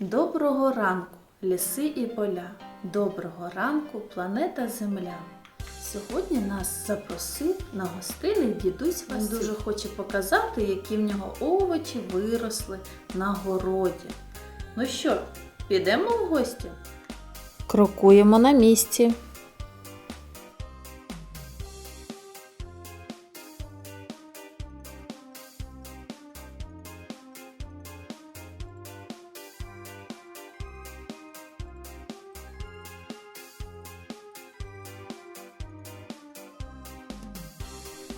Доброго ранку, ліси і поля. Доброго ранку, планета Земля. Сьогодні нас запросив на гостини дідусь Василь. Він дуже хоче показати, які в нього овочі виросли на городі. Ну що, підемо в гості? Крокуємо на місці.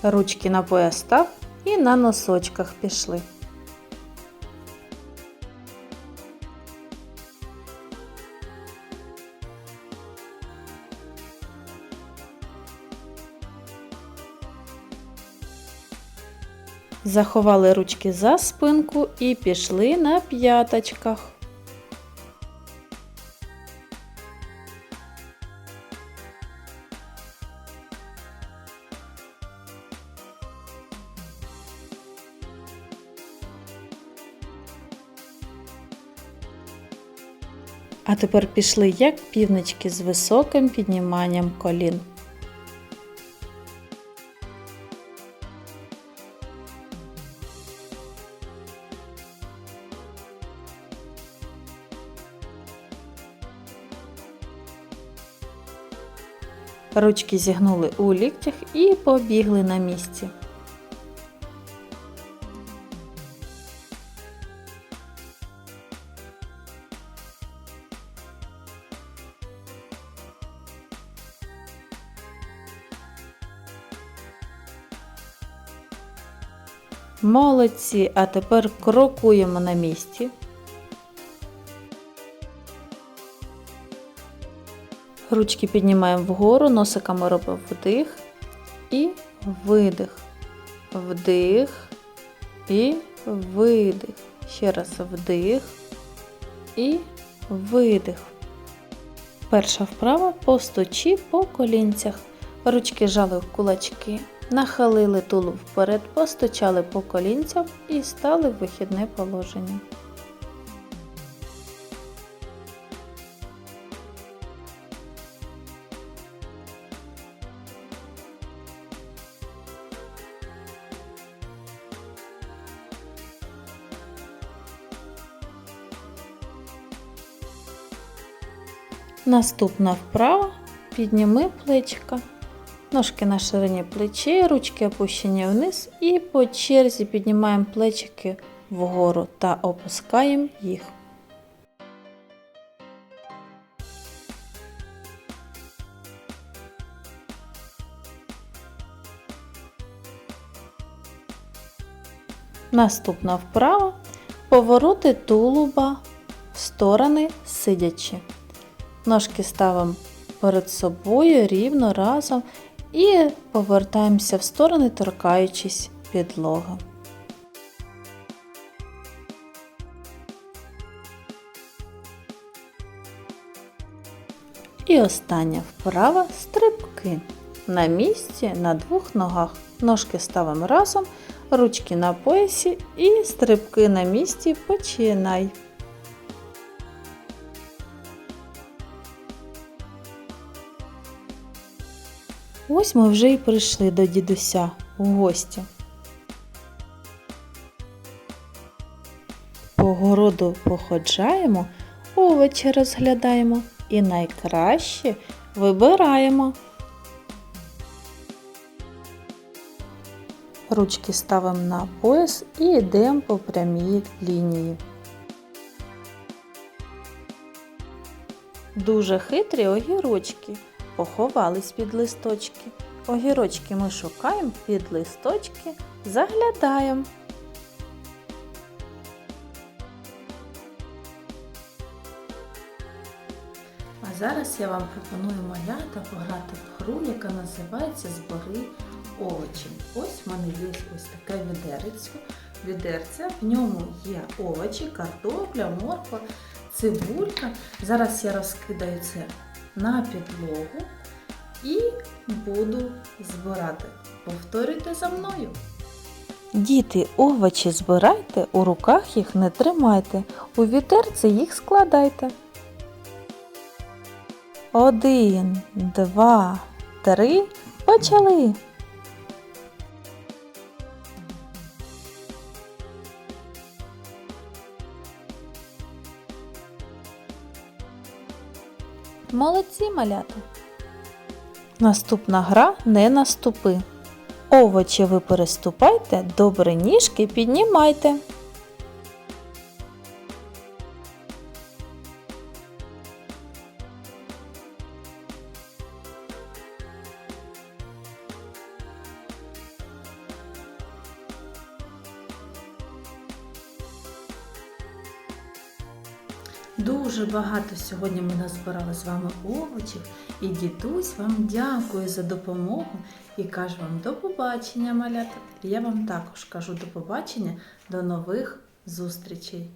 Ручки на пояс став і на носочках пішли. Заховали ручки за спинку і пішли на п'яточках. А тепер пішли як півнички з високим підніманням колін. Ручки зігнули у ліктях і побігли на місці. Молодці, а тепер крокуємо на місці. Ручки піднімаємо вгору, носиками робимо вдих і видих. Вдих і видих. Ще раз вдих і видих. Перша вправа постучи по колінцях. Ручки жали в кулачки, нахилили тулуб вперед, постучали по колінцям і стали в вихідне положення. Наступна вправа підніми плечика. Ножки на ширині плечей, ручки опущені вниз і по черзі піднімаємо плечики вгору та опускаємо їх. Наступна вправа повороти тулуба в сторони сидячи. Ножки ставимо перед собою рівно разом і повертаємося в сторони, торкаючись підлоги. І остання вправа стрибки. На місці на двох ногах. Ножки ставимо разом, ручки на поясі і стрибки на місці починай. Ось ми вже і прийшли до дідуся у гості. По городу походжаємо, овочі розглядаємо і найкраще вибираємо. Ручки ставимо на пояс і йдемо по прямій лінії. Дуже хитрі огірочки поховались під листочки. Огірочки ми шукаємо під листочки, заглядаємо. А зараз я вам пропоную малята пограти в гру, яка називається Збори овочі. Ось в мене є ось таке відерецько. Відерце, в ньому є овочі, картопля, морква, цибулька. Зараз я розкидаю це на підлогу і буду збирати. Повторюйте за мною. Діти, овочі збирайте, у руках їх не тримайте, у вітерці їх складайте. Один, два, три, почали. Молодці малята. Наступна гра не наступи. Овочі ви переступайте, добре ніжки піднімайте. Дуже багато сьогодні ми назбирали з вами овочів, і дідусь вам дякує за допомогу і каже вам до побачення, малята. Я вам також кажу до побачення, до нових зустрічей.